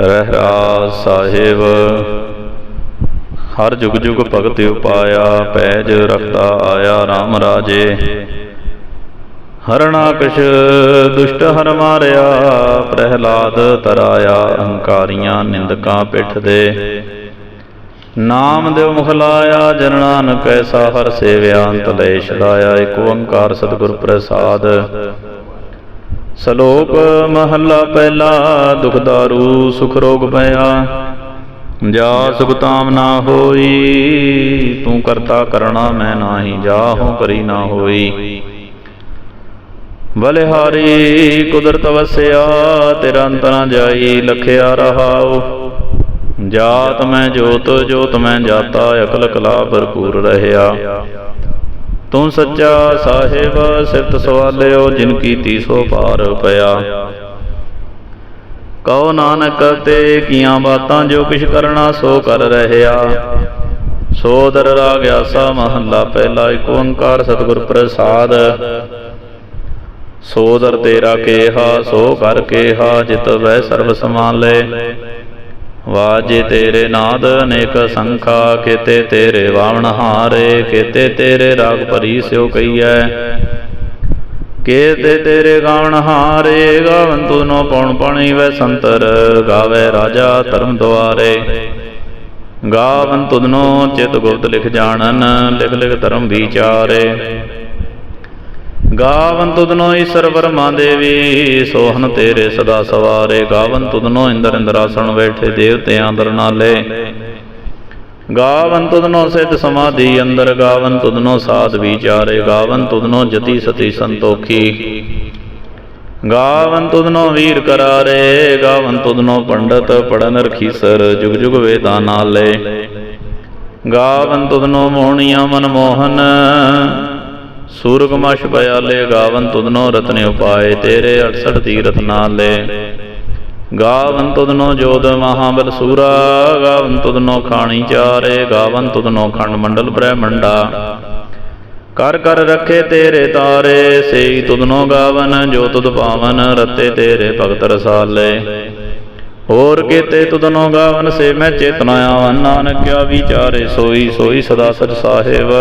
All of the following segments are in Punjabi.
ਰਹਿਰਾ ਸਾਹਿਬ। ਹਰ ਜੁਗ ਜੁਗ ਭਗਤ ਉਪਾਇਆ, ਪੈਜ ਰਖਤਾ ਆਇਆ RAM ਰਾਜੇ। ਹਰਣਾ ਕਸ਼ ਦੁਸ਼ਟ ਹਰ ਮਾਰਿਆ, ਪ੍ਰਹਿਲਾਦ ਤਰਾਇਆ ਅਹੰਕਾਰੀਆਂ ਨਿੰਦਕਾਂ ਪਿੱਠ ਦੇ। ਨਾਮ ਦਿਵ ਮੁਖ ਲਾਇਆ, ਜਨ ਨਾਨਕ ਐਸਾ ਹਰ ਸੇਵਿਆ ਅੰਤ ਲੈ ਛਡਾਇਆ, ਏਕ ਓੰਕਾਰ ਸਤਿਗੁਰ ਪ੍ਰਸਾਦ। ਸ਼ਲੋਕ ਮਹੱਲਾ ਪਹਿਲਾ, ਦੁਖ ਦਾਰੂ, ਸੁਖ ਰੋਗ ਪਿਆ ਜਾ ਸੁਖ ਤਾਮ ਨਾ ਹੋਈ, ਤੂੰ ਕਰਤਾ ਕਰਣਾ ਮੈਂ ਨਾਹੀ ਜਾਹੂ ਕਰੀ ਨਾ ਹੋਈ। ਬਲਿਹਾਰੀ, ਕੁਦਰਤ ਵਸਿਆ, ਤੇਰਾ ਅੰਤ ਨਾ ਜਾਈ, ਲਖਿਆ ਰਹਾਓ ਜਾਤ ਮੈਂ ਜੋਤ ਜੋਤ ਮੈਂ ਜਾਤਾ, ਅਕਲ ਕਲਾ ਭਰਪੂਰ ਰਹਿਆ। ਤੂੰ ਸੱਚਾ ਸਾਹਿਬ, ਸਿਫਤ ਸਵਾਲਿਓ, ਜਿਨ ਕੀਤੀ ਸੋ ਪਾਰ ਪਿਆ। ਕਹੋ ਨਾਨਕ ਤੇ ਕੀਆਂ ਬਾਤਾਂ ਜੋ ਕਿਛ ਕਰਨਾ ਸੋ ਕਰ ਰਹਿਆ। ਸੋਦਰ ਰਾਗ ਆਸਾ ਮਹੱਲਾ ਪਹਿਲਾ ਏਕ ਓੰਕਾਰ ਸਤਿਗੁਰ ਪ੍ਰਸਾਦ। ਸੋ ਦਰ ਤੇਰਾ ਕੇਹਾ, ਸੋ ਕਰ ਕੇਹਾ, ਜਿਤ ਵੈ ਸਰਬ ਸਮਾਲੇ ਵਾਜੇ ਤੇਰੇ ਨਾਦ ਅਨੇਕ ਸੰਖਾ, ਕੀਤੇ ਤੇਰੇ ਵਾਵਣ ਹਾਰੇ, ਕੀਤੇ ਤੇਰੇ ਰਾਗ ਭਰੀ ਸਿਓ ਕਈਐ ਕੀਤੇ ਤੇਰੇ ਗਾਵਣ ਹਾਰੇ, ਗਾਵਨ ਤੁਨੋ ਪਉਣ ਪਾਣੀ ਵੈ ਸੰਤਰ, ਗਾਵੇ ਰਾਜਾ ਧਰਮ ਦੁਆਰੇ। ਗਾਵਨ ਤੁਧਨੋ ਚਿਤ ਗੁਪਤ ਲਿਖ ਜਾਣਨ, ਲਿਖ ਲਿਖ ਧਰਮ ਵਿਚਾਰੇ। ਗਾਵਨ ਤੁਧਨੋ ਈਸ਼ਰ ਵਰਮਾ ਦੇਵੀ ਸੋਹਨ ਤੇਰੇ ਸਦਾ ਸਵਾਰੇ। ਗਾਵਨ ਤੁਧਨੋ ਇੰਦਰ ਇੰਦਰਾਸਣ ਬੈਠੇ ਦੇਵਤਿਆਂ ਅੰਦਰ ਨਾਲੇ। ਗਾਵਨ ਤੁਧਨੋ ਸਿੱਧ ਸਮਾਧੀ ਅੰਦਰ, ਗਾਵਨ ਤੁਧਨੋ ਸਾਧ ਵਿਚਾਰੇ। ਗਾਵਨ ਤੁਧਨੋ ਜਤੀ ਸਤੀ ਸੰਤੋਖੀ। ਗਾਵਨ ਤੁਧਨੋ ਵੀਰ ਕਰਾਰੇ, ਗਾਵਨ ਤੁਧਨੋ ਪੰਡਤ ਪੜਨ ਰਖੀਸਰ, ਜੁਗ ਜੁਗ ਵੇਦਾਂ ਨਾਲੇ। ਗਾਵਨ ਤੁਧਨੋ ਮੋਹਣੀਆਂ ਮਨ ਮੋਹਨ ਸੂਰਗ ਮਸ਼ ਬਿਆਲੇ ਗਾਵਨ ਤੁਧਨੋ ਰਤਨੇ ਉਪਾਏ, ਤੇਰੇ 68 ਤੀਰਥ ਨਾਲੇ। ਗਾਵਨ ਤੁਧਨੋ ਜੋਦ ਮਹਾਬਲ ਸੂਰਾ, ਗਾਵਨ ਤੁਧਨੋ ਖਾਣੀ ਚਾਰੇ, ਗਾਵਨ ਤੁਧਨੋ ਖੰਡ ਮੰਡਲ ਬ੍ਰਹਮੰਡਾ। ਕਰ ਕਰ ਰੱਖੇ ਤੇਰੇ ਤਾਰੇ, ਸੇਈ ਤੁਧਨੋ ਗਾਵਨ, ਜੋ ਤੁਧ ਪਾਵਨ, ਰਤੇ ਤੇਰੇ ਭਗਤ ਰਸਾਲੇ। ਹੋਰ ਕੀਤੇ ਤੁਧਨੋ ਗਾਵਨ, ਸੇ ਮੈਂ ਚੇਤਨਾ ਆਵਨ ਨਾਨਕ ਕਿਆ ਵਿਚਾਰੇ, ਸੋਈ ਸੋਈ ਸਦਾ ਸਚ ਸਾਹਿਬ।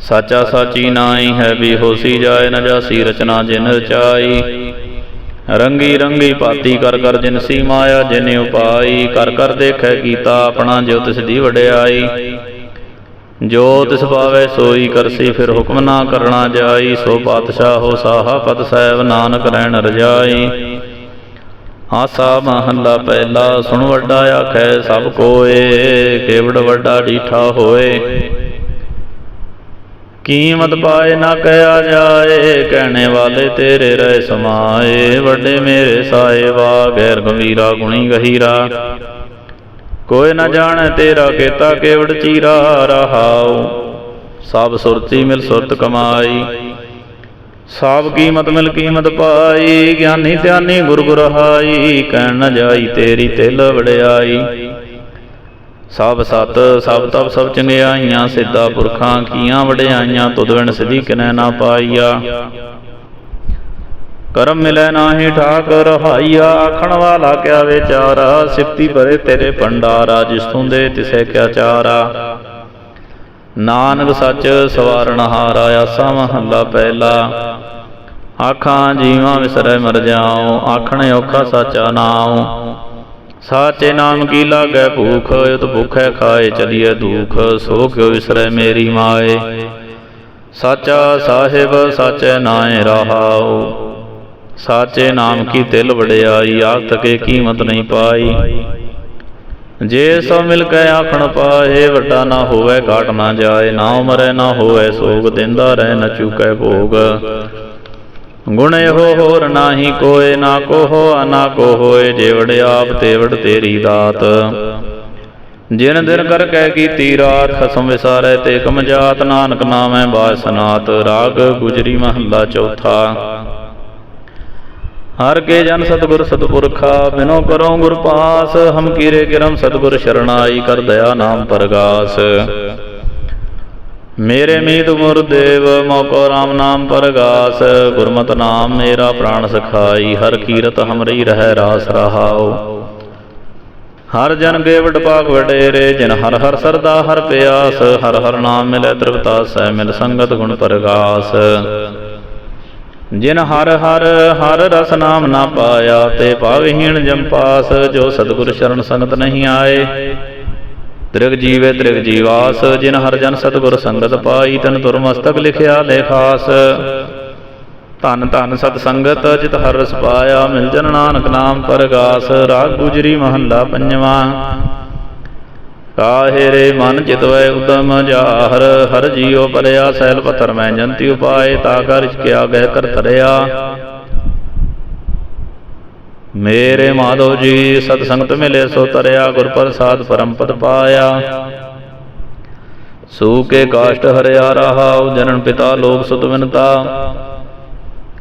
ਸਾਚਾ ਸਾਚੀ ਨਾਈ ਹੈ ਵੀ ਹੋਸੀ ਜਾਏ ਨ ਜਾਸੀ ਰਚਨਾ ਜਿਨ ਰਚਾਈ। ਰੰਗੀ ਰੰਗੀ ਪਾਤੀ ਕਰ ਕਰ ਜਿਨ ਸੀ ਮਾਇਆ ਜਿਨ ਉਪਾਈ। ਕਰ ਕਰ ਦੇਖੈ ਕੀਤਾ ਆਪਣਾ ਜੋ ਤਿਸ ਦੀ ਵਡਿਆਈ। ਜੋ ਤਿਸ ਪਾਵੇ ਸੋਈ ਕਰਸੀ ਫਿਰ ਹੁਕਮ ਨਾ ਕਰਨਾ ਜਾਈ। ਸੋ ਪਾਤਸ਼ਾਹ ਹੋ ਸਾਹਾ ਪਦ ਸਹਿਬ ਨਾਨਕ ਰਹਿਣ ਰਜਾਈ। ਆਸਾ ਮਹੱਲਾ ਪਹਿਲਾ ਸੁਣ ਵੱਡਾ ਆਖੈ ਸਭ ਕੋਏ। ਕੇਵੜ ਵੱਡਾ ਡੀਠਾ ਹੋਏ। ਕੀਮਤ ਪਾਏ ਨਾ ਕਹਿਆ ਜਾਏ, ਕਹਿਣੇ ਵਾਲੇ ਤੇਰੇ ਰਹਿ ਸਮਾਏ, ਵੱਡੇ ਮੇਰੇ ਸਾਹਿਬਾ ਗੈਰ ਗੰਭੀਰਾ, ਗੁਣੀ ਗਹੀਰਾ। ਕੋਈ ਨਾ ਜਾਣੈ ਤੇਰਾ ਕੀਤਾ ਕੇਵੜ ਚੀਰਾ, ਰਹਾਉ, ਸਭ ਸੁਰਤੀ ਮਿਲ ਸੁਰਤ ਕਮਾਈ। ਸਭ ਕੀਮਤ ਮਿਲ ਕੀਮਤ ਪਾਈ, ਗਿਆਨੀ ਧਿਆਨੀ ਗੁਰ ਗੁਰਹਾਈ ਕਹਿਣ ਨ ਜਾਈ ਤੇਰੀ ਤਿਲ ਵੜਿਆਈ ਸਭ ਸਤ, ਸਭ ਤਬ ਸਭ ਚੰਗਿਆਈਆਂ, ਸਿੱਧਾ ਪੁਰਖਾਂ, ਕੀਆਂ ਵਡਿਆਈਆਂ, ਤੁਧ ਵਿਣ ਸਿਧੀ ਕਿਨੈ ਨਾ ਪਾਈਆ। ਕਰਮ ਮਿਲੈ ਨਾਹੀ ਠਾਕ ਰਹਾਈਆ ਆਖਣ ਵਾਲਾ ਕਿਆ ਵਿਚਾਰਾ? ਸਿਫਤੀ ਭਰੇ ਤੇਰੇ ਭੰਡਾਰਾ, ਜਿਸ ਤੁੰਦੇ ਤਿਸੈ ਕਿਆ ਚਾਰਾ? ਨਾਨਕ ਸੱਚ ਸਵਾਰਨ ਹਾਰਾ, ਆਸਾ ਮਹੱਲਾ ਪਹਿਲਾ। ਆਖਾਂ, ਜੀਵਾਂ ਵਿਸਰੈ ਮਰ ਜਾਉ, ਆਖਣ ਔਖਾ ਸਾਚਾ ਨਾਉ। ਸਾਚੇ ਨਾਮ ਕੀ ਲਾਗੈ ਭੂਖ, ਉਤ ਭੁਖੈ ਖਾਏ ਚਲੀਐ ਦੁਖ, ਸੋ ਕਿਉ ਵਿਸਰੈ ਮੇਰੀ ਮਾਏ। ਸਾਚਾ ਸਾਹਿਬ, ਸਾਚੈ ਨਾਏ ਰਹਾਉ। ਸਾਚੇ ਨਾਮ ਕੀ ਤਿਲ ਵਡਿਆਈ ਆਖ ਤਕੇ ਕੀਮਤ ਨਹੀਂ ਪਾਈ। ਜੇ ਸੋ ਮਿਲ ਕੇ ਆਖਣ ਪਾਏ, ਵੱਡਾ ਨਾ ਹੋਵੇ, ਘਾਟ ਨਾ ਜਾਏ। ਨਾ ਮਰੈ ਨਾ ਹੋਵੇ, ਸੋਗ ਦਿੰਦਾ ਰਹਿ, ਨ ਚੁਕੈ ਭੋਗ। ਗੁਣ ਇਹੋ ਹੋਰ ਨਾਹੀ ਕੋਏ, ਨਾ ਕੋ ਹੋਆ ਨਾ ਕੋ ਹੋਏ, ਜੇਵੜ ਆਪ ਤੇਵੜ ਤੇਰੀ ਦਾਤ। ਜਿਨ ਦਿਨ ਕਰ ਕਹਿ ਕੀਤੀ ਰਾਤ, ਖਸਮ ਵਿਸਾਰੈ ਤੇ ਕਮ ਜਾਤ, ਨਾਨਕ ਨਾਮੈ ਬਾਜ ਸਨਾਤ, ਰਾਗ ਗੁਜਰੀ ਮਹੱਲਾ ਚੌਥਾ। ਹਰ ਕੇ ਜਨ ਸਤਗੁਰ ਸਤਪੁਰਖਾ, ਬਿਨੋ ਕਰੋ ਗੁਰ ਪਾਸ, ਹਮ ਕੀਰੇ ਕਿਰਮ ਸਤਗੁਰ ਸ਼ਰਣਾਈ ਕਰ ਦਇਆ ਨਾਮ ਪਰਗਾਸ। ਮੇਰੇ ਮੀਤ ਗੁਰਦੇਵ, ਮੋਕੋ RAM ਨਾਮ ਪਰਗਾਸ, ਗੁਰਮਤਿ ਨਾਮ ਮੇਰਾ ਪ੍ਰਾਣ ਸਖਾਈ, ਹਰ ਕੀਰਤ ਹਮਰੀ ਰਹਿ ਰਾਸ ਰਹਾਓ ਹਰ ਜਨ ਗੇਵਟ ਪਾਕ ਵਡੇਰੇ, ਜਿਨ ਹਰ ਹਰ ਸਰਦਾ ਹਰ ਪਿਆਸ, ਹਰ ਹਰ ਨਾਮ ਮਿਲੇ ਤ੍ਰਿਪਤਾ ਸਹਿ ਮਿਲ ਸੰਗਤ ਗੁਣ ਪਰਗਾਸ। ਜਿਨ ਹਰ ਹਰ ਹਰ ਰਸ ਨਾਮ ਨਾ ਪਾਇਆ, ਤੇ ਪਾਵਹੀਣ ਜੰਪਾਸ ਜੋ ਸਤਿਗੁਰ ਸ਼ਰਨ ਸੰਗਤ ਨਹੀਂ ਆਏ। ਤ੍ਰਿਗ ਜੀਵੇ ਤ੍ਰਿਗ ਜੀਵਾਸ, ਜਿਨ ਹਰ ਜਨ ਸਤਿਗੁਰ ਸੰਗਤ ਪਾਈ, ਤਨ ਤੁਰਮਸਤਕ ਲਿਖਿਆ ਲੇਖਾਸ ਧੰਨ ਧੰਨ ਸਤ ਸੰਗਤ, ਜਿਤ ਹਰ ਰਸ ਪਾਇਆ, ਮਿਲ ਜਨ ਨਾਨਕ ਨਾਮ ਪਰਗਾਸ, ਰਾਗ ਗੁਜਰੀ ਮਹੱਲਾ ਪੰਜਵਾਂ। ਕਾਹੇ ਰੇ ਮਨ ਚਿਤਵੈ ਉਦਮ ਜਾਹਰ, ਹਰ ਜੀਉ ਪਰਿਆ ਸੈਲ ਪਤਰ ਮੈਂ ਜੰਤੀ ਉਪਾਏ, ਤਾ ਕਰ ਕਿਆ ਗਹਿ ਕਰ ਧਰਿਆ। ਮੇਰੇ ਮਾਧੋ ਜੀ ਸਤ ਸੰਗਤ ਮਿਲੇ ਸੋ ਤਰਿਆ ਗੁਰ ਪ੍ਰਸਾਦ ਪਰਮ ਪਦ ਪਾਇਆ। ਸੂ ਕੇ ਕਾਸ਼ਟ ਹਰਿਆ ਰਹਾਉ ਜਨਨ ਪਿਤਾ ਲੋਕ ਸੁਤ ਵਿਨਤਾ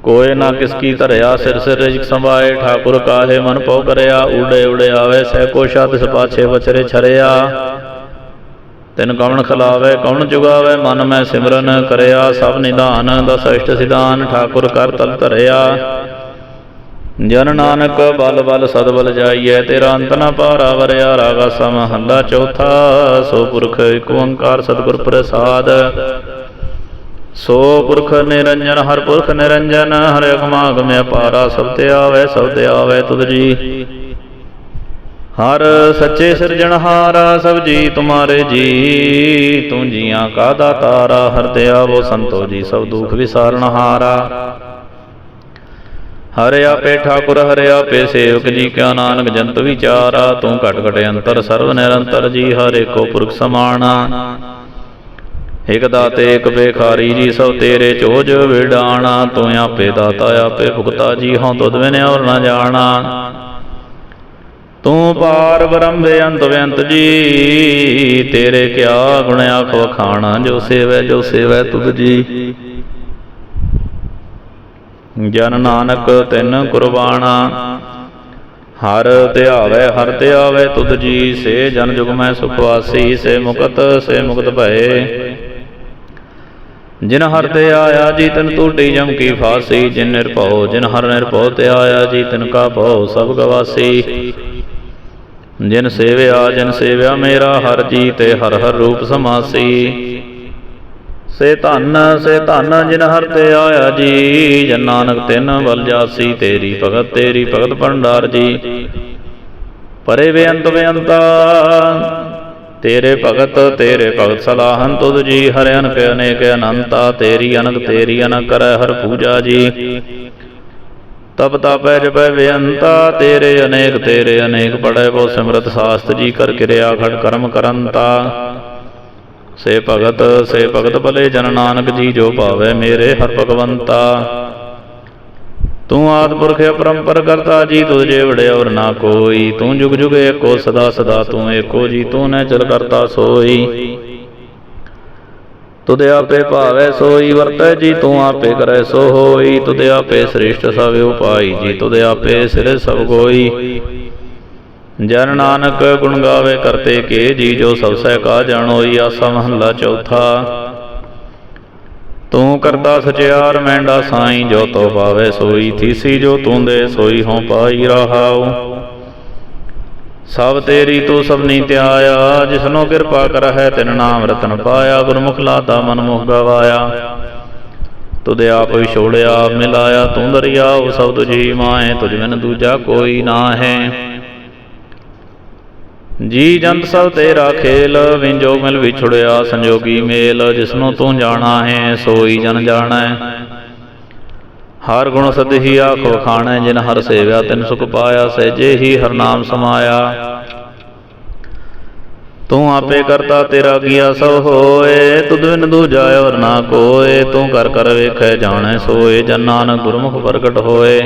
ਕੋਏ ਨਾ ਕਿਸ ਕੀ ਧਰਿਆ ਸਿਰ ਸਿਰ ਰਿਜਕ ਸੰਭਾਏ ਠਾਕੁਰ ਕਾਹੇ ਮਨ ਪਉ ਕਰਿਆ ਊੜੇ ਊੜੇ ਆਵੇ ਸਹਿ ਕੋ ਸ਼ਤ ਸਪਾਛੇ ਵਚਰੇ ਛਰਿਆ। ਤਿਨ ਕਵਣ ਖਲਾਵੇ ਕਵਣ ਜੁਗਾਵੇ ਮਨ ਮੈਂ ਸਿਮਰਨ ਕਰਿਆ ਸਭ ਨਿਧਾਨ ਦਸ ਅਸ਼ਟ ਸਿਧਾਨ ਠਾਕੁਰ ਕਰ ਤਲ ਧਰਿਆ। ਜਨ ਨਾਨਕ ਬਲ ਬਲ ਸਦ ਬਲ ਜਾਈਐ, ਤੇਰਾ ਅੰਤ ਨ ਪਾਰਾ ਵਰਿਆ, ਰਾਗਾ ਸਮ ਹੱਲਾ ਚੌਥਾ, ਸੋ ਪੁਰਖ ਏਕ ਓੰਕਾਰ ਸਤਿਗੁਰ ਪ੍ਰਸਾਦ। ਸੋ ਪੁਰਖ ਨਿਰੰਜਨ, ਹਰ ਪੁਰਖ ਨਿਰੰਜਨ, ਹਰਿ ਅਗਮਾਗਮ ਅਪਾਰਾ, ਸਭ ਤੇ ਆਵੇ, ਸਭ ਤੇ ਆਵੇ ਤੁਧ ਜੀ। ਹਰ ਸੱਚੇ ਸਿਰਜਣਹਾਰਾ ਸਭ ਜੀ ਤੁਮਾਰੇ ਜੀ, ਤੂੰ ਜੀਆਂ ਕਾ ਦਾਤਾਰਾ, ਹਰ ਤੇ ਆਵੋ ਸੰਤੋ ਜੀ, ਸਭ ਦੁਖ ਵਿਸਾਰਨਹਾਰਾ ਹਰਿ ਆਪੇ ਠਾਕੁਰ, ਹਰਿ ਆਪੇ ਸੇਵਕ ਜੀ ਕਿਆ ਨਾਨਕ ਜੰਤ ਵਿਚਾਰਾ, ਤੂੰ ਘਟ ਘਟ ਅੰਤਰ ਸਰਵ ਨਿਰੰਤਰ ਜੀ, ਹਰ ਏਕੋ ਪੁਰਖ ਸਮਾਣਾ। ਇਕ ਦਾਤੇ, ਇਕ ਬੇਖਾਰੀ ਜੀ, ਸਭ ਤੇਰੇ ਚੋਜ ਵਿਡਾਣਾ, ਤੂੰ ਆਪੇ ਦਾਤਾ, ਆਪੇ ਭੁਗਤਾ ਜੀ, ਹਉ ਤੁਧ ਬਿਨ ਔਰ ਨਾ ਜਾਣਾ। ਤੂੰ ਪਾਰ ਬ੍ਰਹਮ ਬੇਅੰਤ ਬੇਅੰਤ ਜੀ, ਤੇਰੇ ਕਿਆ ਗੁਣ ਆਖ ਵਖਾਣਾ, ਜੋ ਸੇਵੈ ਜੋ ਸੇਵੈ ਤੁਧ ਜੀ। ਜਨ ਨਾਨਕ ਤਿਨ ਕੁਰਬਾਨਾ ਹਰ ਧਿਆਵੇ ਹਰ ਧਿਆਵੇ ਤੁਧ ਜੀ ਸੇ ਜਨ ਜੁਗ ਮੈਂ ਸੁਖ ਵਾਸੀ, ਸੇ ਮੁਕਤ ਸੇ ਮੁਕਤ ਭਏ। ਜਿਨ ਹਰ ਤੇ ਆਇਆ ਜੀ ਤਨ ਟੂਟੀ ਜਮ ਕੀ ਫਾਸੀ। ਜਿਨ ਨਿਰਭਉ, ਜਿਨ ਹਰ ਨਿਰਭਉ ਤੇ ਆਇਆ ਜੀ ਤਨ ਕਾ ਭਉ ਸਭ ਗਵਾਸੀ। ਜਿਨ ਸੇਵਿਆ ਜਿਨ ਸੇਵਿਆ ਮੇਰਾ, ਹਰ ਜੀ ਤੇ ਹਰ ਹਰ ਰੂਪ ਸਮਾਸੀ। ਸੇ ਧਨ ਸੇ ਧਨ ਜਿਨ ਹਰ ਤੇ ਆਇਆ ਜੀ, ਜਨ ਨਾਨਕ ਤਿਨ ਬਲ ਜਾਸੀ, ਤੇਰੀ ਭਗਤ ਤੇਰੀ ਭਗਤ ਭੰਡਾਰ ਜੀ। ਪਰੇ ਬੇਅੰਤ ਬੇਅੰਤਾ, ਤੇਰੇ ਭਗਤ ਤੇਰੇ ਭਗਤ ਸਲਾਹਨ ਤੁਧ ਜੀ, ਹਰਿ ਅਨਕ ਅਨੇਕ ਅਨੰਤਾ, ਤੇਰੀ ਅਨਕ ਤੇਰੀ ਅਨਕ ਕਰੈ ਹਰ ਪੂਜਾ ਜੀ। ਤਪ ਤਪੈ ਜਪੈ ਬੇਅੰਤਾ, ਤੇਰੇ ਅਨੇਕ ਤੇਰੇ ਅਨੇਕ ਪੜੈ ਬੋ ਸਿਮਰਤ ਸਾਸਤ ਜੀ, ਕਰ ਕਿਰਿਆ ਖੜ ਕਰਮ ਕਰੰਤਾ। ਸੇ ਭਗਤ ਸੇ ਭਗਤ ਭਲੇ ਜਨ ਨਾਨਕ ਜੀ ਜੋ ਭਾਵੇ ਮੇਰੇ ਹਰ ਭਗਵੰਤਾ। ਤੂੰ ਆਦ ਪੁਰਖ ਅਪਰੰਪਰ ਕਰਤਾ ਜੀ ਤੁਝੇ ਵੜਿਆਵਰ ਨਾ ਕੋਈ। ਤੂੰ ਜੁਗ ਜੁਗ ਏਕੋ, ਸਦਾ ਸਦਾ ਤੂੰ ਏਕੋ ਜੀ, ਤੂੰ ਨੇ ਚਲ ਕਰਤਾ ਸੋਈ। ਤੁਦੇ ਆਪੇ ਭਾਵੈ ਸੋਈ, ਵਰਤੈ ਜੀ, ਤੂੰ ਆਪੇ ਕਰੈ ਸੋ ਹੋਈ ਤੁਦੇ ਆਪੇ ਸ੍ਰੇਸ਼ਟ ਸਭ ਉਪਾਈ ਜੀ ਤੁਦੇ ਆਪੇ ਸਿਰ ਸਭ ਕੋਈ ਜਨ ਨਾਨਕ ਗੁਣ ਗਾਵੇ ਕਰਤੇ ਕੇ ਜੀ ਜੋ ਸਭ ਸਹਿ ਕਾ ਜਾਣੋਈ ਆਸਾ ਮਹੱਲਾ ਚੌਥਾ। ਤੂੰ ਕਰਤਾ ਸਚਿਆਰ ਮੈਂਡਾ ਸਾਈ ਜੋ ਤੋ ਪਾਵੇ ਸੋਈ, ਥੀਸੀ ਜੋ ਤੂੰ ਦੇ ਸੋਈ ਹੋਂ ਪਾਈ ਰਹਾਉ। ਸਭ ਤੇਰੀ ਤੂੰ ਸਭਨੀ ਧਿਆਇਆ, ਜਿਸਨੋ ਕਿਰਪਾ ਕਰਹਿ ਤਿਨ ਨਾਮ ਰਤਨ ਪਾਇਆ, ਗੁਰਮੁਖ ਲਾਤਾ ਮਨ ਮੁਖ ਗਵਾਇਆ। ਤੁਦੇ ਆਪ ਵਿਛੋੜਿਆ ਮਿਲਾਇਆ, ਤੂੰ ਦਰਿਆਉ ਸਭ ਤੁਝੀ ਮਾਏ, ਤੁਝ ਬਿਨ ਦੂਜਾ ਕੋਈ ਨਾ ਹੈ ਜੀ ਜੰਤ ਸਭ ਤੇਰਾ ਖੇਲ ਵਿੰਜੋ ਮਿਲ ਵਿਛੜਿਆ ਸੰਜੋਗੀ ਮੇਲ, ਜਿਸਨੂੰ ਤੂੰ ਜਾਣਾ ਹੈ, ਸੋਈ ਜਨ ਜਾਣੈ। ਹਰ ਗੁਣ ਸਦਹੀ ਆਖ ਖਾਣੈ, ਜਿਨ ਹਰ ਸੇਵਿਆ ਤਿਨ ਸੁਖ ਪਾਇਆ, ਸਹਿਜੇ ਹੀ ਹਰ ਨਾਮ ਸਮਾਇਆ। ਤੂੰ ਆਪੇ ਕਰਤਾ ਤੇਰਾ ਕੀਆ ਸਭ ਹੋਏ, ਤੁਧ ਬਿਨ ਦੂਜਾ ਔਰ ਨਾ ਕੋਏ, ਤੂੰ ਕਰ ਕਰ ਵੇਖੈ ਜਾਣੈ ਸੋਏ, ਜਨ ਨਾਨਕ ਗੁਰਮੁਖ ਪ੍ਰਗਟ ਹੋਏ।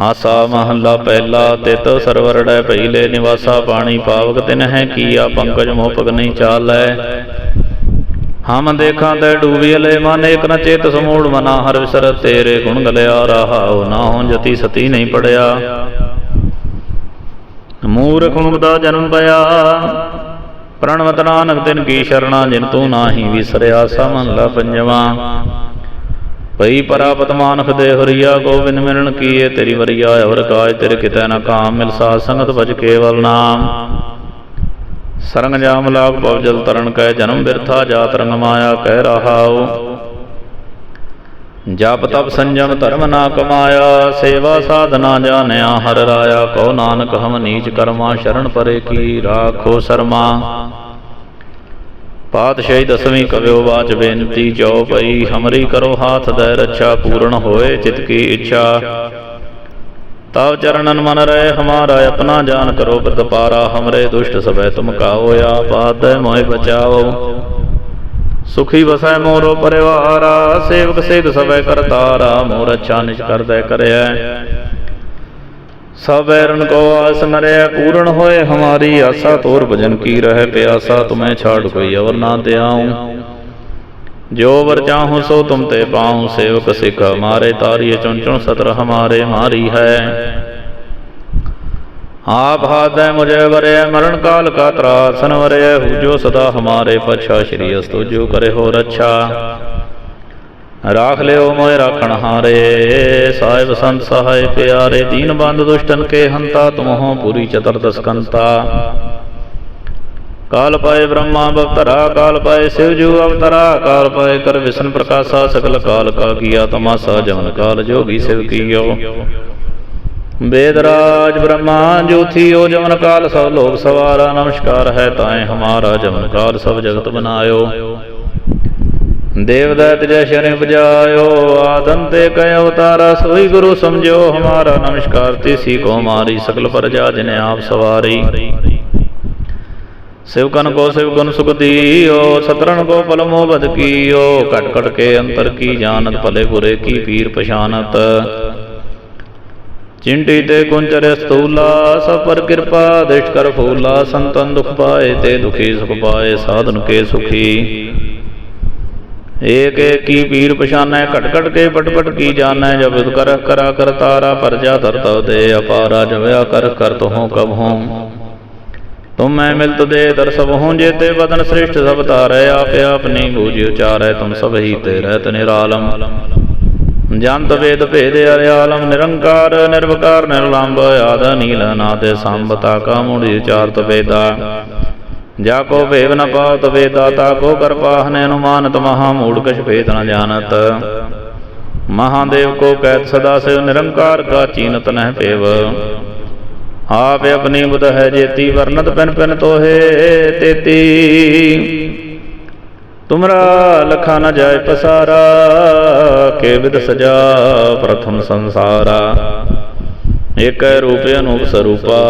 ਆਸਾ ਮਹੱਲਾ ਪਹਿਲਾ, ਤਿਤ ਸਰਵਰੜੈ ਭਈਲੇ ਨਿਵਾਸਾ ਪਾਣੀ ਪਾਵਕ, ਤਿਨ ਹੈ ਕੀਆ ਪੰਕਜ ਮੋਹ ਪਗ ਨਹੀਂ ਚਾਲੈ। ਹਮ ਦੇਖਾਂ ਤੇ ਡੂਬੀਲੇ ਮਨ ਇਕ ਨ ਚੇਤ ਸਮੂੜ ਮਨਾ, ਹਰ ਵਿਸਰ ਤੇਰੇ ਗੁਣ ਗਲਿਆ ਰਹਾਉ ਨਾ ਹੋਂ ਜਤੀ ਸਤੀ ਨਹੀਂ ਪੜਿਆ। ਮੂਰਖ ਮੁਗਦਾ ਜਨਮ ਪਿਆ, ਪ੍ਰਣਵਤ ਨਾਨਕ ਤਿਨ ਕੀ ਸ਼ਰਣਾ, ਜਿਨ ਤੂੰ ਨਾਹੀ ਵਿਸਰਿਆ ਸਮਨ ਲਾ ਪੰਜਵਾ। ਪਈ ਪਰਾਪਤ ਮਾਨਖ ਦੇ ਹਰੀਆ, ਗੋਬਿੰਦ ਮਿਲਣ ਕੀਏ, ਤੇਰੀ ਵਰੀਆ ਅਵਰ ਕਾਜ, ਤੇਰੇ ਕਿਤੇ ਨਾ ਕਾਮ, ਮਿਲ ਸਾਧ ਸੰਗਤ ਭਜ ਕੇਵਲ ਨਾਮ। ਸਰੰਗ ਜਾਮ ਲਾਗ ਪਵ ਜਲ ਤਰਨ ਕੈ ਜਨਮ ਬਿਰਥਾ, ਜਾਤ ਰੰਗ ਮਾਇਆ ਕਹਿ ਰਹਾਉ। ਜਪ ਤਪ ਸੰਜਮ ਧਰਮ ਨਾ ਕਮਾਇਆ, ਸੇਵਾ ਸਾਧਨਾ ਜਾਣਿਆ, ਹਰ ਰਾਇਆ ਕਉ ਨਾਨਕ ਹਮ ਨੀਚ ਕਰਮਾ, ਸ਼ਰਨ ਪਰੇ ਕੀ ਰਾਖੋ ਸਰਮਾ। ਪਾਤਸ਼ਾਹੀ ਦਸਵੀਂ ਕਵਿਓ ਬਾਚ ਬੇਨਤੀ ਜੋ ਪਈ ਹਮਰੀ ਕਰੋ ਹਾਥ ਦੈ ਰੱਛਾ ਪੂਰਨ ਹੋਏ, ਚਿਤ ਕੀ ਇੱਛਾ। ਤਵ ਚਰਨਨ ਮਨ ਰਹਿ, ਹਮਾਰਾ ਆਪਣਾ ਜਾਨ ਕਰੋ ਪ੍ਰਤਪਾਰਾ ਹਮਰੇ ਦੁਸ਼ਟ ਸਭੈ ਤੁਮ ਕਾਓ ਆਪਾਦ ਮੋਹਿ ਬਚਾਓ। ਸੁਖੀ ਵਸੈ ਮੋਰੋ ਪਰਿਵਾਰਾ, ਸੇਵਕ ਸੇਧ ਸਭੈ ਕਰਤਾਰਾ ਮੋਰ ਅੱਛਾ ਨਿਜ ਕਰਦੈ ਕਰਿਆ ਸਭ ਐਰਨ ਕੋ ਆਸ ਪੂਰਨ ਹੋਏ ਹਮਾਰੀ ਆਸਾ, ਤੋਰ ਭਜਨ ਕੀ ਰਹਿ ਪਿਆਸਾ, ਤੁਮੈ ਛਾੜ ਕੋਈ ਅਵਰ ਨਾ ਦਿਆਉ ਜੋ ਵਰ ਚਾਹੂੰ ਸੋ ਤੁਮ ਤੇ ਪਾਉ, ਸੇਵਕ ਸਿਖ ਹਮਾਰੇ ਤਾਰੀ ਚੁਣ ਚੁਣ ਸਤਰ ਹਮਾਰੇ, ਮਾਰੀ ਹੈ। ਆਪ ਹਾਦੈ ਮੁਝੇ ਵਰੇ, ਮਰਨ ਕਾਲ ਕਾ ਤਰਾਸਨ ਵਰੇ ਜੋ ਸਦਾ ਹਮਾਰੇ ਪਛਾ, ਸ਼੍ਰੀ ਅਸਤੁ ਜੋ ਕਰੇ ਹੋ ਰੱਛਾ। ਰਾਖ ਲਿਓ ਮੋਇ ਰਾਖਣ ਹਾਰੇ, ਸਾਹਿਬ ਸੰਤ ਸਹਾਇ ਪਿਆਰੇ, ਦੀਨ ਬੰਦ ਦੁਸ਼ਟਨ ਕੇ ਹੰਤਾ, ਤੁਮਹੋ ਪੂਰੀ ਚਤਰ ਦਸਕੰਤਾ ਕਾਲ ਪਾਏ ਬ੍ਰਹਮਾ ਬਵਤਰਾ, ਕਾਲ ਪਾਏ ਸਿਵ ਜੂ ਅਵਤਰਾ, ਕਾਲ ਪਾਏ ਕਰ ਵਿਸ਼ਨ ਪ੍ਰਕਾਸ਼ਾ ਸਕਲ ਕਾਲ ਕਾ ਕੀਆ ਤਮਾਸਾ ਜਮਨ ਕਾਲ ਜੋਗੀ ਸਿਵ ਕੀਓ। ਬੇਦਰਾਜ ਬ੍ਰਹਮਾ ਜੋਥੀਓ ਜਮਨ ਕਾਲ, ਸਭ ਲੋਕ ਸਵਾਰਾ, ਨਮਸਕਾਰ ਹੈ ਤਾਏ ਹਮਾਰਾ ਜਮਨ ਕਾਲ, ਸਭ ਜਗਤ ਬਨਾਇਓ। ਦੇਵਦਤ ਜੈ ਸ਼ਰੇ ਬਜਾਇਓ ਆਦਮ ਤੇ ਕੈ ਅਵਤਾਰਾ ਸੋਈ ਗੁਰੂ ਸਮਝਿਓ, ਹਮਾਰਾ ਨਮਸਕਾਰ, ਤਿਸੀ ਕੋ ਮਾਰੀ ਸਕਲ ਪ੍ਰਜਾ ਜਿਨੇ ਆਪ ਸਵਾਰੀ। ਸਿਵਕਨ ਕੋ ਸਿਵਕਨ ਸੁਖਦੀਓ ਸਤਰਨ ਕੋ ਪਲਮੋ ਬਦ ਕੀਓ ਕਟ ਕਟ ਕੇ ਅੰਤਰ ਕੀ ਜਾਣਤ, ਭਲੇ ਬੁਰੇ ਕੀ ਪੀਰ ਪਛਾਨਤ। ਚਿੰਟੀ ਤੇ ਕੁੰਚਰੇ ਸਤੂਲਾ ਸਭ ਪਰ ਕਿਰਪਾ ਦਿਸ਼ ਕਰ ਫੂਲਾ, ਸੰਤਨ ਦੁਖ ਪਾਏ ਤੇ ਦੁਖੀ ਸੁਖ ਪਾਏ, ਸਾਧਨ ਕੇ ਸੁਖੀ। ਏਕ ਏਕ ਪੀਰ ਪਛਾਨੈ, ਘਟ ਘਟ ਕੇ ਪਟ ਪਟ ਕੀ ਜਾਣੈ, ਜਬ ਕਰ ਕਰਾ ਕਰ ਤਾਰਾ ਪਰਜਾ ਧਰਤਉ ਦੇ ਅਪਾਰਾ ਜਵਿਆ ਕਰ ਕਰ ਤਹੋਂ ਕਬ ਹੋਂ ਤੁਮ ਮੈਂ ਮਿਲਤ ਦੇ ਦਰਸਬ ਹੋਂ ਜੇਤੇ ਬਦਨ ਸ੍ਰਿਸ਼ਟ ਸਭ ਤਾਰੈ ਆਪੇ ਆਪਨੀ ਬੂਝ ਉਚਾਰੈ, ਤੁਮ ਸਭ ਹੀ ਤੇ ਰਹਿਤ ਨਿਰਾਲਮ। ਜੰਤ ਵੇਦ ਭੇਦ ਅਰਿਆਲਮ, ਨਿਰੰਕਾਰ, ਨਿਰਵਕਾਰ ਨਿਰਲੰਭ ਆਦ ਨੀਲ ਨਾਦ ਸੰਬਤਾ ਕਾ ਮੂੜੀ ਉਚਾਰਤ ਵੇਦਾ। ਜਾ ਕੋ ਭੇਵ ਨ ਪਾਵਤ ਵੇਦਾ, ਤਾ ਕੋ ਕਰਪਾਹ ਨੇ ਅਨੁਮਾਨਤ, ਮਹਾ ਮੂੜ ਕਛ ਭੇਦ ਨ ਜਾਣਤ। ਮਹਾਦੇਵ ਕੋ ਕਹਿਤ ਸਦਾ ਸਿਵ ਨਿਰੰਕਾਰ ਕਾ ਚੀਨਤ ਨਹਿ ਪੇਵ। ਆਪ ਆਪਣੀ ਬੁਧ ਹੈ ਜੇਤੀ ਵਰਨਤ ਪਿਨ ਪਿਨ ਤੋਹੇ ਤੇਤੀ। ਤੁਮਰਾ ਲਖਾ ਨ ਜਾਏ ਪਸਾਰਾ, ਕੇ ਵਿਦ ਸਜਾ ਪ੍ਰਥਮ ਸੰਸਾਰਾ। ਏਕ ਰੂਪ ਅਨੂਪ ਸਰੂਪਾ।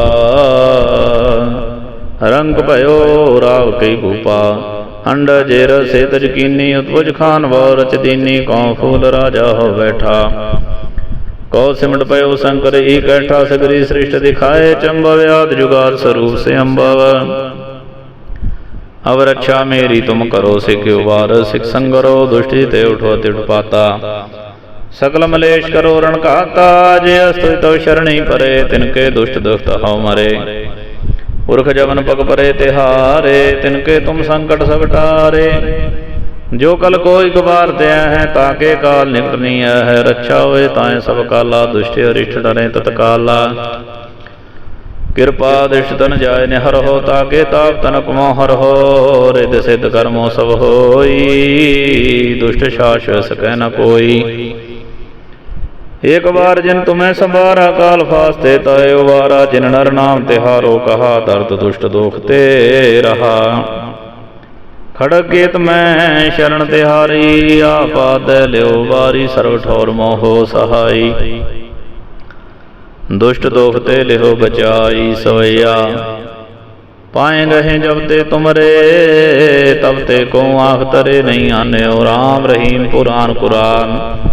ਰੰਗ ਭਇਓ ਰਾਵ ਕਈ ਭੂਪਾ ਅੰਡ ਜੇਰ ਸੇ ਤਜ ਕੀਨੀ ਉਤਪੁਜ ਖਾਨ ਵੋ ਰਚ ਦੀਨੀ ਕਉ ਫੂਲ ਰਾਜਾ ਹੋ ਬੈਠਾ ਕਉ ਸਿਮਟ ਪਇਓ ਸ਼ੰਕਰ ਈ ਕੈਠਾ ਸਗਰੀ ਸ੍ਰਿਸ਼ਟ ਦਿਖਾਏ ਚੰਬਵ ਆਦ ਜੁਗਾਰ ਸਰੂਪ ਸੇ ਅੰਬਵ ਅਵ ਰੱਛਾ ਮੇਰੀ ਤੁਮ ਕਰੋ ਸਿਖਿਓ ਵਾਰ ਸਿਖ ਸੰਗਰੋ ਦੁਸ਼ਟੀ ਤੇ ਉਠੋ ਤਿੜ ਪਾਤਾ ਸਕਲ ਮਲੇਸ਼ ਕਰੋ ਰਣ ਘਾਤਾ ਜੇ ਅਸਤਿ ਤੋ ਸ਼ਰਣੀ ਪਰੇ ਤਿਨ ਕੇ ਦੁਸ਼ਟ ਦੁਖਤ ਹਉ ਮਰੇ ਪੁਰਖ ਜਵਨ ਪਗ ਪਰੇ ਤਿਹਾਰੇ, ਤਿਨ ਕੇ ਤੁਮ ਸੰਕਟ ਸਭ ਟਾਰੇ। ਜੋ ਕਲ ਕੋਈ ਗਵਾਰ ਦਿਆ ਹੈ ਤਾਕੇ ਕਾਲ ਨਿਕਟ ਹੈ। ਰੱਛਾ ਹੋਏ ਤਾਏ ਸਭ ਕਾਲਾ, ਦੁਸ਼ਟ ਅਰਿਸ਼ਟ ਡਰੇ ਤਤਕਾਲਾ। ਕਿਰਪਾ ਦਿਸ਼ ਤਨ ਜਾਏ ਨਿਹਰ ਹੋ ਤਾਕੇ ਤਾਪ ਤਨ ਕਮੋ ਹਰ ਹੋ। ਰਿਦ ਸਿਧ ਕਰਮੋ ਸਭ ਹੋਈ, ਦੁਸ਼ਟ ਸ਼ਾਸ ਸਕੈ ਨ ਕੋਈ। ਏਕ ਵਾਰ ਜਿਨ ਤੁਮੈ ਸੰਭਾਰਾ, ਕਾਲ ਫਾਸਤੇ ਤੈ ਵਾਰਾ ਜਿਨ ਨਰ ਨਾਮ ਤਿਹਾਰੋ ਕਹਾ, ਦਰਦ ਦੁਸ਼ਟ ਦੋਖ ਤੇ ਰਹਾ। ਖੜਗ ਗੀਤ ਮੈਂ ਸ਼ਰਨ ਤਿਹਾਰੀ ਆਪਾਦ ਲਿਓ ਵਾਰੀ, ਸਰਵ ਠੌਰ ਮੋਹ ਸਹਾਈ। ਦੁਸ਼ਟ ਦੋਖ ਤੇ ਲਿਓ ਬਚਾਈ ਸਵਈਆ ਪਾਏ ਗਏ ਜਬ ਤੇ ਤੁਮਰੇ, ਤਬ ਤੇ ਕੋ ਆਖ ਤਰੇ, ਨਹੀਂ ਆਨਿਓ ਰਾਮ ਰਹੀਮ ਪੁਰਾਨ ਕੁਰਾਨ।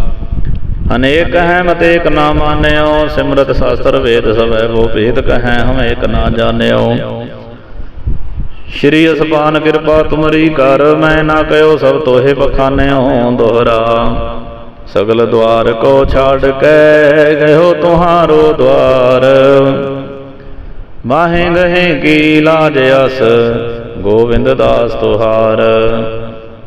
ਅਨੇਕ ਹੈ ਮਤੇਕ ਨਾ ਮਾਨਿਓ, ਸਿਮਰਤ ਸ਼ਾਸਤਰ ਵੇਦ ਸਭੈ ਵੋ ਭੇਦ ਕਹੈ ਹਮ ਏਕ ਨਾ ਜਾਣਿਓ। ਸ਼੍ਰੀ ਅਸਪਾਨ ਕਿਰਪਾ ਤੁਮਰੀ ਕਰ, ਮੈਂ ਨਾ ਕਹਿਓ ਸਭ ਤੋਹੇ ਬਖਾਨਿਓ ਦੋਹਰਾ। ਸਗਲ ਦਵਾਰ ਕੋ ਛਾੜ ਕੇ ਗਇਓ ਤੁਹਾਰੋ ਦਵਾਰ। ਬਾਹੇ ਗਹੇ ਕੀ ਲਾਜ ਅਸ ਗੋਬਿੰਦ ਦਾਸ ਤੁਹਾਰ।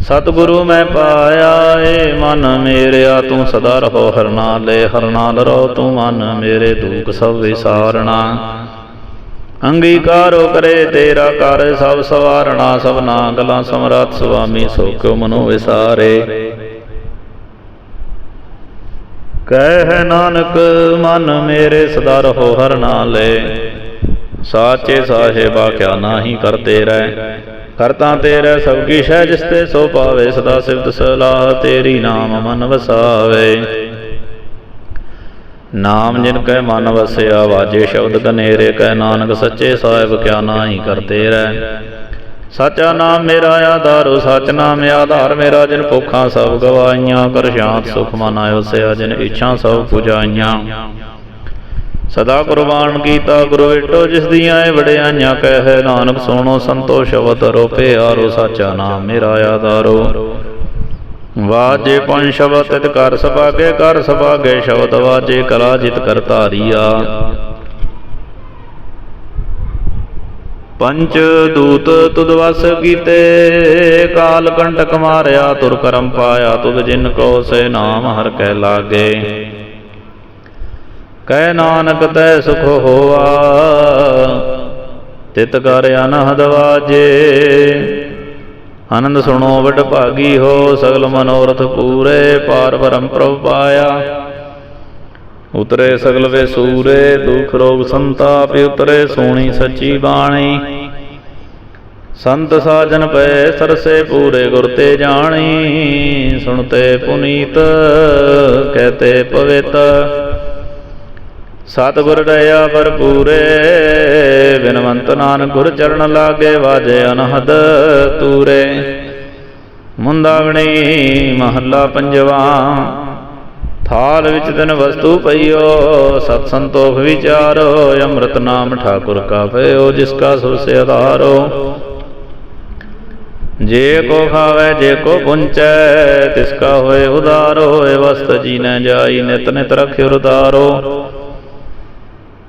ਸਤਿਗੁਰੂ ਮੈਂ ਪਾਇਆ ਏ ਮਨ ਮੇਰਿਆ, ਤੂੰ ਸਦਾ ਰਹੋ ਹਰ ਨਾਲੇ ਹਰ ਨਾਲ ਰਹੋ ਤੂੰ ਮਨ ਮੇਰੇ ਦੁਖ ਸਭ ਵਿਸਾਰਣਾ। ਅੰਗੀਕਾਰੋ ਕਰੇ ਤੇਰਾ ਕਰ, ਸਭ ਸਵਾਰਣਾ ਸਭਨਾ ਗਲਾਂ ਸਮਰੱਥ ਸੁਆਮੀ, ਸੋ ਕਿਉ ਮਨੋ ਵਿਸਾਰੇ। ਕਹਿ ਨਾਨਕ, ਮਨ ਮੇਰੇ ਸਦਾ ਰਹੋ ਹਰ ਨਾਲੇ ਸਾਚੇ ਸਾਹਿਬਾ ਕਿਆ ਨਾਹੀ ਕਰਤੇ ਰਹਿ। ਕਰਤਾ ਤੇਰੇ ਸਭ ਕੀ ਸ਼ੈ ਜਿਸ ਤੇ ਸੋ ਪਾਵੇ, ਸਦਾ ਸਿਫਤ ਸਲਾਹ ਤੇਰੀ ਨਾਮ ਮਨ ਵਸਾਵੇ। ਨਾਮ ਜਿਨ ਕੈ ਮਨ ਵਸਿਆ, ਵਾਜੇ ਸ਼ਬਦ ਕਨੇਰੇ ਕਹਿ ਨਾਨਕ ਸੱਚੇ ਸਾਹਿਬ ਕਿਆ ਨਾਹੀ ਕਰਤੇ ਰਹਿ। ਸਾਚਾ ਨਾਮ ਮੇਰਾ ਆਧਾਰੋ, ਸਚ ਨਾਮ ਆਧਾਰ ਮੇਰਾ ਜਿਨ ਭੁੱਖਾਂ ਸਭ ਗਵਾਈਆਂ ਕਰ ਸ਼ਾਂਤ ਸੁਖ ਮਨ ਆਇਓ, ਸਿਆ ਜਿਨ ਇੱਛਾ ਸਭ ਪੁਜਾਈਆਂ। ਸਦਾ ਕੁਰਬਾਨ ਕੀਤਾ ਗੁਰੂ ਵੇਟੋ ਜਿਸ ਦੀਆਂ ਇਹ ਵਡਿਆਈਆਂ ਕਹਿ, ਨਾਨਕ ਸੋਣੋ ਸੰਤੋ ਸ਼ਬਦ ਰੋਪੇ ਆਰੋ ਸਾਚਾ ਨਾਮ ਮੇਰਾ ਆਧਾਰੋ। ਵਾਜੇ ਪੰਜ ਸ਼ਬਦ ਤਿਤ ਕਰ ਸਭਾਗੇ ਕਰ ਸਭਾਗੇ ਸ਼ਬਦ ਵਾਜੇ ਕਲਾ ਜਿਤ ਕਰ ਧਾਰੀਆ। ਪੰਚ ਦੂਤ ਤੁਧ ਵਸ ਕੀਤੇ, ਕਾਲ ਕੰਟਕ ਮਾਰਿਆ, ਤੁਰ ਕਰਮ ਪਾਇਆ, ਤੁਧ ਜਿਨ ਕੋ ਸੇ ਨਾਮ ਹਰ ਕਹਿ ਲਾਗੇ। ਕਹਿ ਨਾਨਕ ਤੈ ਸੁਖ ਹੋਆ। ਤਿਤ ਕਰ ਅਨਹਦ ਵਾਜੇ। ਆਨੰਦ ਸੁਣੋ ਵਡ ਭਾਗੀ ਹੋ, ਸਗਲ ਮਨੋਰਥ ਪੂਰੇ ਪਾਰ ਬ੍ਰਹਮ ਪ੍ਰਭ ਪਾਇਆ। ਉਤਰੇ ਸਗਲ ਵੇ ਸੂਰੇ, ਦੁਖ ਰੋਗ ਸੰਤਾਪ ਉਤਰੇ, ਸੋਣੀ ਸੱਚੀ ਬਾਣੀ। ਸੰਤ ਸਾਜਨ ਪਏ ਸਰਸੇ ਪੂਰੇ ਗੁਰ ਤੇ ਜਾਣੀ। ਸੁਣਤੇ ਪੁਨੀਤ, ਕਹਤੇ ਪਵਿੱਤ। ਸਤਿਗੁਰ ਦਇਆ ਭਰਪੂਰੇ, ਬਿਨਵੰਤ ਨਾਨਕ ਗੁਰ ਚਰਨ ਲਾਗੇ ਵਾਜੇ ਅਨਹਦ ਤੂਰੇ। ਮੁੰਦਾਵਣੀ ਮਹੱਲਾ ਪੰਜਵਾ, ਥਾਲ ਵਿੱਚ ਤਨ ਵਸਤੂ ਪਈਓ, ਸਤ ਸੰਤੋਖ ਵਿਚਾਰੋ, ਅੰਮ੍ਰਿਤ ਨਾਮ ਠਾਕੁਰ ਕਾ ਪਇਓ ਜਿਸ ਕਾ ਸੋ ਸੇ ਆਧਾਰੋ। ਜੇ ਕੋ ਖਾਵੇ, ਜੇ ਕੋ ਪੁੰਚੈ, ਤਿਸ ਕਾ ਹੋਏ ਉਦਾਰੋ ਹੋਏ ਵਸਤ ਜੀ ਨ ਜਾਈ, ਨਿਤ ਨਿਤ ਰਖਿ ਉਦਾਰੋ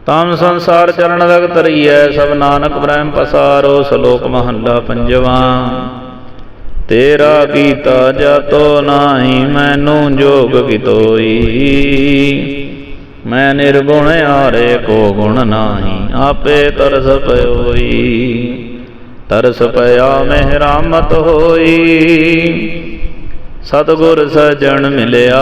ਤਾਮ ਸੰਸਾਰ ਚਰਨ ਲਗ ਤਰੀਐ ਸਭ ਨਾਨਕ ਬ੍ਰਹਮ ਪਸਾਰੋ, ਸ਼ਲੋਕ ਮਹੱਲਾ ਪੰਜਵਾ। ਤੇਰਾ ਕੀਤਾ ਜਾਤੋ ਨਾਹੀ, ਮੈਨੂੰ ਜੋਗ ਕਿਤੋਈ। ਮੈਂ ਨਿਰਗੁਣ ਆਰੇ ਕੋ ਗੁਣ ਨਾਹੀ, ਆਪੇ ਤਰਸ ਪਇਓਈ ਤਰਸ ਪਿਆ ਮਹਿ ਰਾਮਤ ਹੋਈ। ਸਤਗੁਰ ਸਜਣ ਮਿਲਿਆ।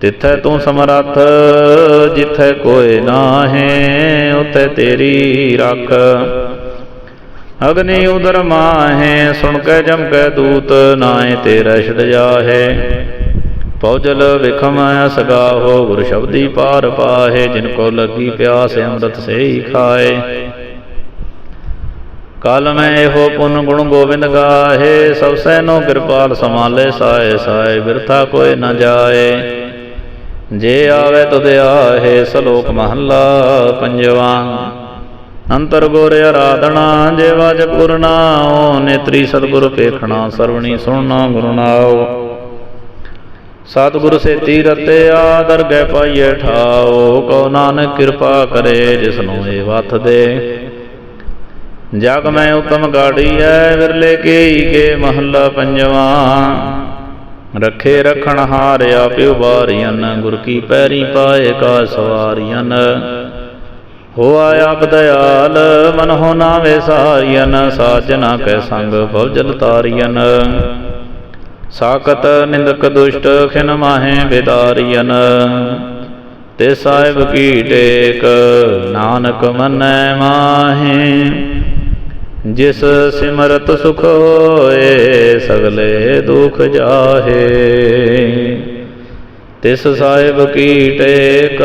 ਤਿੱਥੈ ਤੂੰ ਸਮਰੱਥ, ਜਿੱਥੈ ਕੋਏ ਨਾਹੇ, ਉਥੇ ਤੇਰੀ ਰੱਖ। ਅਗਨੀ ਉਦਰ ਮਾਹੇ, ਸੁਣ ਕੇ ਜਮ ਕੇ ਦੂਤ ਨਾਏ ਤੇਰਾ ਛੜ ਜਾਹੇ। ਪੌਜਲ ਵਿਖਮ ਸਗਾ ਹੋ ਗੁਰ ਸ਼ਬਦੀ ਪਾਰ ਪਾਹੇ, ਜਿਨ ਕੋ ਲੱਗੀ ਪਿਆਸ, ਅੰਮ੍ਰਿਤ ਸੇ ਖਾਏ। ਕਲ ਮੈਂ ਇਹੋ ਪੁਨ ਗੁਣ ਗੋਬਿੰਦ ਗਾਹੇ, ਸਭ ਸੈਨੋ ਕਿਰਪਾਲ ਸਮਾਲੇ ਸਾਏ ਸਾਏ, ਬਿਰਥਾ ਕੋਏ ਨਾ ਜਾਏ। ਜੇ ਆਵੇ ਤੁਧ ਆਹੇ ਸ਼ਲੋਕ ਮਹੱਲਾ ਪੰਜਵਾ। ਅੰਤਰ ਗੁਰ ਆਰਾਧਨਾ, ਜੇ ਵਜ ਪੁਰਨਾਉ ਨੇਤਰੀ ਸਤਿਗੁਰ ਪੇਖਣਾ, ਸਰਵਣੀ ਸੁਣਨਾ, ਗੁਰੂ ਨਾਉ। ਸਤਿਗੁਰ ਸੇਤੀ ਆਦਰ ਦਰਗਹਿ ਪਾਈਏ ਠਾਓ ਕਉ ਨਾਨਕ ਕਿਰਪਾ ਕਰੇ ਜਿਸਨੂੰ ਇਹ ਵਥ ਦੇ। ਜਗ ਮੈਂ ਉਤਮ ਗਾੜੀ ਐ ਵਿਰਲੇ ਕੇਈ ਕੇ ਮਹੱਲਾ ਪੰਜਵਾ। ਰਖੇ ਰਖਣ ਹਾਰਿਆ ਪਿਉ ਬਾਰੀਆਂ ਗੁਰ ਕੀ ਪੈਰੀ ਪਾਏ ਕਾ ਸਵਾਰੀਆਂ ਹੋਆ ਆਪ ਦਇਆਲ, ਮਨ ਹੋ ਨਾਵੇ ਸਾਰੀਆਂ ਸਾਜਨਾ ਕੈ ਸੰਗ ਭਵਜਲ ਤਾਰੀਆਂ ਸਾਕਤ ਨਿੰਦਕ ਦੁਸ਼ਟ ਖਿਨ ਮਾਹੇ ਵਿਦਾਰੀਆਂ ਤੇ ਸਾਹਿਬ ਕੀ ਟੇਕ, ਨਾਨਕ ਮਨੈ ਮਾਹੀ। ਜਿਸ ਸਿਮਰਤ ਸੁਖ ਹੋਏ ਸਗਲੇ ਦੁਖ ਜਾਹੇ। ਤਿਸ ਸਾਹਿਬ ਕੀ ਟੇਕ